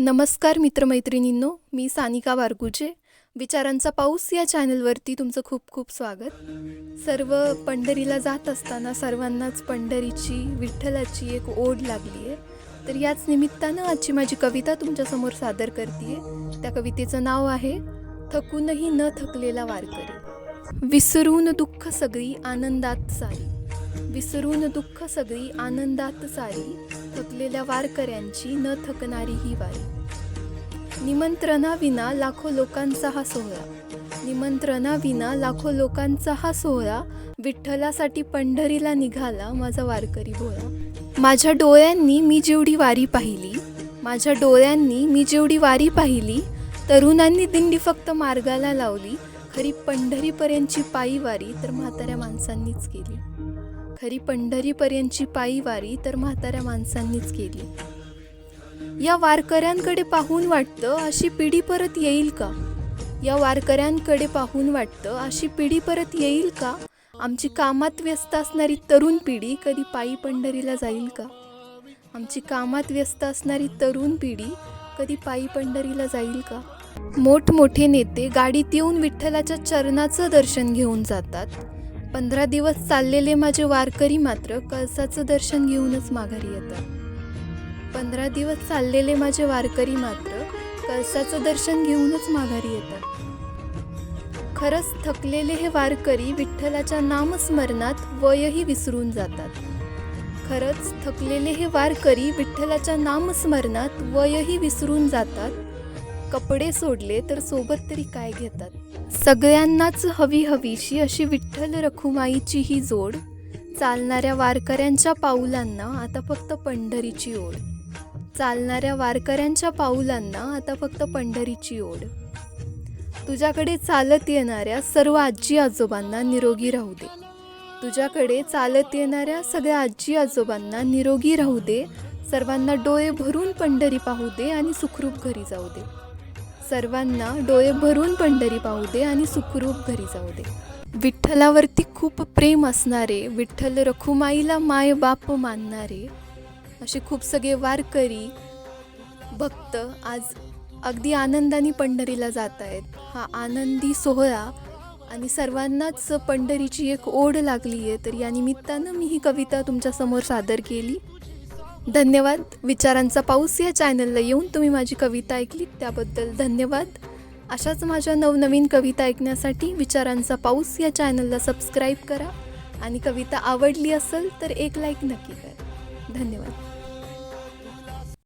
नमस्कार मित्रमैत्रिणींनो मी सानिका वारगुजे विचारांचा पाऊस या चॅनलवरती तुमचं खूप खूप स्वागत. सर्व पंढरीला जात असताना सर्वांनाच पंढरीची विठ्ठलाची एक ओढ लागली आहे. तर याच निमित्तानं आजची माझी कविता तुमच्यासमोर सादर करते त्या कवितेचं नाव आहे थकूनही न थकलेला वारकरी. विसरून दुःख सगळी आनंदात सारी. विसरून दुःख सगळी आनंदात सारी. थकलेल्या वारकऱ्यांची न थकणारी ही वारी. निमंत्रणाविना लाखो लोकांचा हा सोहळा. निमंत्रणाविना लाखो लोकांचा हा सोहळा विठ्ठलासाठी पंढरीला निघाला माझा वारकरी भोळा. माझ्या डोळ्यांनी मी जेवढी वारी पाहिली माझ्या डोळ्यांनी मी जेवढी वारी पाहिली तरुणांनी दिंडी फक्त मार्गाला लावली खरी पंढरीपर्यंतची पायी वारी तर म्हाताऱ्या माणसांनीच केली. खरी पंढरीपर्यंतची पायी वारी तर म्हाताऱ्या माणसांनीच केली. या वारकऱ्यांकडे पाहून वाटतं अशी पिढी परत येईल का? या वारकऱ्यांकडे पाहून वाटतं अशी पिढी परत येईल का? आमची कामात व्यस्त असणारी तरुण पिढी कधी पायी पंढरीला जाईल का? आमची कामात व्यस्त असणारी तरुण पिढी कधी पायी पंढरीला जाईल का? मोठमोठे नेते गाडीत येऊन विठ्ठलाच्या चरणाचं दर्शन घेऊन जातात. पंधरा दिवस चाललेले माझे वारकरी मात्र कळसाचं दर्शन घेऊनच माघारी येतात. पंधरा दिवस चाललेले माझे वारकरी मात्र कळसाचं दर्शन घेऊनच माघारी येतात. खरंच थकलेले हे वारकरी विठ्ठलाच्या नामस्मरणात वयही विसरून जातात. खरंच थकलेले हे वारकरी विठ्ठलाच्या नामस्मरणात वयही विसरून जातात. कपडे सोडले तर सोबत तरी काय घेतात? सगळ्यांनाच हवी हवीशी अशी विठ्ठल रखुमाईची ही जोड चालणाऱ्या वारकऱ्यांच्या पाऊलांना आता फक्त पंढरीची ओढ. चालणाऱ्या वारकऱ्यांच्या पाऊलांना आता फक्त पंढरीची ओढ. तुझ्याकडे चालत येणाऱ्या सर्व आजी आजोबांना निरोगी राहू दे. तुझ्याकडे चालत येणाऱ्या सगळ्या आजी आजोबांना निरोगी राहू दे. सर्वांना डोळे भरून पंढरी पाहू दे आणि सुखरूप घरी जाऊ दे. सर्वांना डोळे भरून पंढरी पाहू दे आणि सुखरूप घरी जाऊ दे. विठ्ठलावरती खूप प्रेम असणारे विठ्ठल रखुमाईला माय बाप मानणारे असे खूप सगळे वारकरी भक्त आज अगदी आनंदाने पंढरीला जात आहेत. हा आनंदी सोहळा आणि सर्वांनाच पंढरीची एक ओढ लागली आहे तर या निमित्तानं मी ही कविता तुमच्यासमोर सादर केली. धन्यवाद. विचारांचा पाऊस या चॅनलला येऊन तुम्ही माझी कविता ऐकली त्याबद्दल धन्यवाद. अशाच माझ्या नवनवीन कविता ऐकण्यासाठी विचारांचा पाऊस या चॅनलला सबस्क्राईब करा. आणि कविता आवडली असेल तर एक लाईक नक्की करा. धन्यवाद.